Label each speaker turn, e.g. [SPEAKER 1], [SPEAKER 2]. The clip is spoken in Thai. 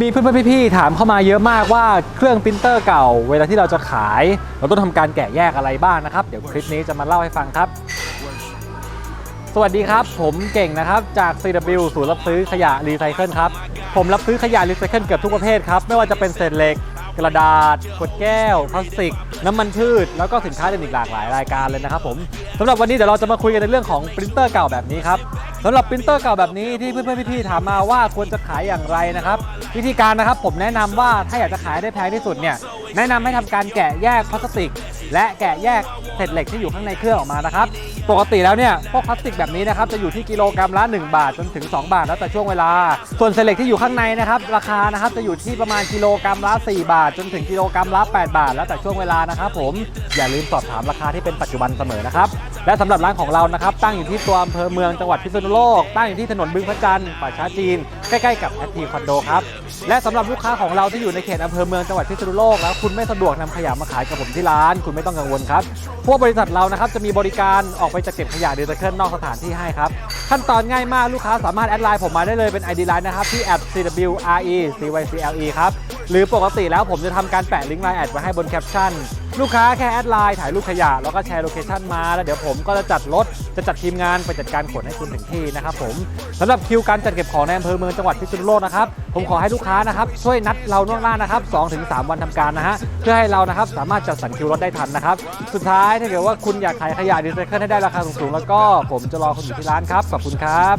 [SPEAKER 1] มีเพื่อนๆพี่ๆถามเข้ามาเยอะมากว่าเครื่องปรินเตอร์เก่า เวลาที่เราจะขาย เราต้องทำการแกะแยกอะไรบ้างนะครับ เดี๋ยวคลิปนี้จะมาเล่าให้ฟังครับ สวัสดีครับ ผมเก่งนะครับ จาก CW ศูนย์รับซื้อขยะรีไซเคิลครับ ผมรับซื้อขยะรีไซเคิลเกือบทุกประเภทครับ ไม่ว่าจะเป็นเศษเหล็ก กระดาษขวดแก้วพลาสติก น้ำมันพืช แล้วก็สินค้าอื่นอีกหลากหลายรายการเลยนะครับผมสำหรับวันนี้เดี๋ยวเราจะมาคุยกันในเรื่องของปรินเตอร์เก่าแบบนี้ครับสำหรับปรินเตอร์เก่าแบบนี้ที่เพื่อนๆพี่ๆถามมาว่าควรจะขายอย่างไรนะครับวิธีการนะครับผมแนะนำว่าถ้าอยากจะขายได้แพงที่สุดเนี่ยแนะนำให้ทำการแกะแยกพลาสติก และแกะแยกเศษเหล็กที่อยู่ข้างในเครื่องออกมานะครับ ปกติแล้วเนี่ยพวกพลาสติกแบบนี้นะครับจะอยู่ที่กิโลกรัมละ 1 บาทจนถึง 2 บาทแล้วแต่ช่วงเวลา ส่วนเศษเล็กที่อยู่ข้างในนะครับราคานะครับจะอยู่ที่ประมาณกิโลกรัมละ 4 บาท จนถึงกิโลกรัมละ 8 บาท แล้วแต่ช่วงเวลานะครับผมอย่าลืมสอบถามราคาที่เป็นปัจจุบันเสมอนะครับและสำหรับร้านของเรานะครับตั้งอยู่ที่ตัวอำเภอเมืองจังหวัดพิษณุโลกตั้งอยู่ที่ถนนบึงพระจันทร์ป่าช้าจีนใกล้ๆกับแอทีคอนโดครับและสำหรับลูกค้าของเราที่อยู่ในเขตอำเภอเมืองจังหวัดพิษณุโลกแล้วคุณไม่สะดวกนำขยะมาขายกับผมที่ร้าน คุณไม่ต้องกังวลครับพวกบริษัทเรานะครับจะมีบริการออกไปจะเก็บขยะรีไซเคิลนอกสถานที่ให้ครับ ขั้นตอนง่ายมากลูกค้าสามารถแอดไลน์ผมมาได้เลยเป็น ID ไลน์นะครับที่ @cwre cycle ครับหรือปกติแล้วผมจะทำการแปะลิงก์ไลน์แอดไว้ให้บนแคปชั่น ลูกค้าแค่แอดไลน์ถ่ายรูปขยะ แล้วก็แชร์โลเคชันมา แล้วเดี๋ยวผมก็จะจัดรถ จะจัดทีมงานไปจัดการขนให้คุณถึงที่นะครับผมสำหรับคิวการจัดเก็บของในอำเภอเมืองจังหวัดพิษณุโลกนะครับ ผมขอให้ลูกค้านะครับช่วยนัดเราล่วงหน้านะครับ2-3 วันทำการนะฮะ เพื่อให้เรานะครับสามารถจัดสรรคิวรถได้ทันนะครับ สุดท้ายถ้าเกิดว่าคุณอยากขายขยะรีไซเคิลให้ได้ราคาสูงๆ แล้วก็ผมจะรอคุณอยู่ที่ร้านครับ ขอบคุณครับ